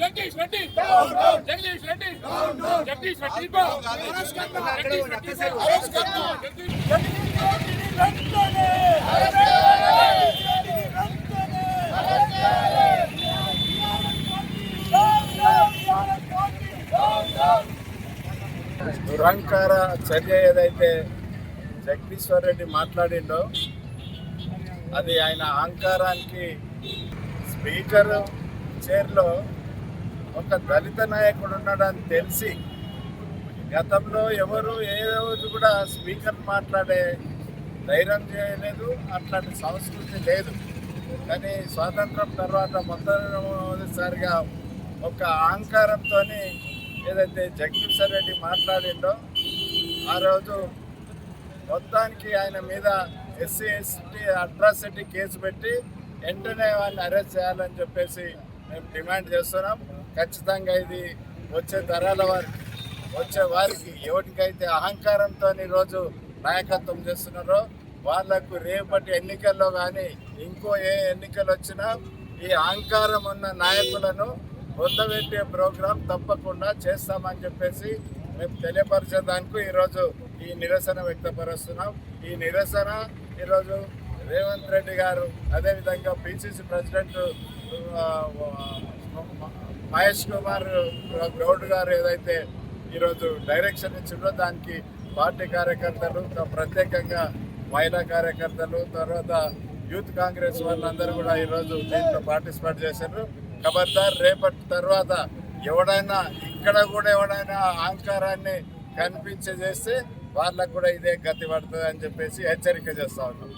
జగదీష్ రెడ్డి జగదీష్ రెడ్డి జగదీష్ రెడ్డి జగదీష్ రెడ్డి దురహంకార చర్య ఏదైతే జగదీశ్వర్ రెడ్డి మాట్లాడిండో అది ఆయన అహంకారానికి స్పీకర్ చైర్లో ఒక దళిత నాయకుడు ఉన్నాడని తెలిసి గతంలో ఎవరు ఏ రోజు కూడా స్పీకర్ మాట్లాడే ధైర్యం చేయలేదు అట్లాంటి సంస్కృతి లేదు. కానీ స్వాతంత్రం తర్వాత మొట్టమొదటిసారిగా ఒక అహంకారంతో ఏదైతే జగదీశ్వర్ రెడ్డి మాట్లాడిండో ఆ రోజు మొత్తానికి ఆయన మీద ఎస్సీ ఎస్టీ అట్రాసిటీ కేసు పెట్టి వెంటనే వాడిని అరెస్ట్ చేయాలని చెప్పేసి మేము డిమాండ్ చేస్తున్నాం. ఖచ్చితంగా ఇది వచ్చే తరాల వారికి వచ్చే వారికి ఎవరికైతే అహంకారంతో ఈరోజు నాయకత్వం చేస్తున్నారో వాళ్ళకు రేపటి ఎన్నికల్లో కానీ ఇంకో ఏ ఎన్నికలు వచ్చినా ఈ అహంకారం ఉన్న నాయకులను పొందబెట్టే ప్రోగ్రాం తప్పకుండా చేస్తామని చెప్పేసి మేము తెలియపరిచేదానికి ఈరోజు ఈ నిరసన వ్యక్తపరుస్తున్నాం. ఈ నిరసన ఈరోజు రేవంత్ రెడ్డి గారు అదేవిధంగా పిసిసి ప్రెసిడెంట్ మహేష్ కుమార్ గౌడ్ గారు ఏదైతే ఈరోజు డైరెక్షన్ ఇచ్చిందో దానికి పార్టీ కార్యకర్తలు ప్రత్యేకంగా మహిళా కార్యకర్తలు తర్వాత యూత్ కాంగ్రెస్ వాళ్ళందరూ కూడా ఈరోజు దీంట్లో పార్టిసిపేట్ చేశారు. ఖబర్దార్ రేపటి తర్వాత ఎవడైనా ఇక్కడ కూడా ఎవడైనా అహంకారాన్ని కనిపించజేస్తే వాళ్ళకు కూడా ఇదే గతి పడుతుంది అని చెప్పేసి హెచ్చరిక చేస్తా ఉన్నాం.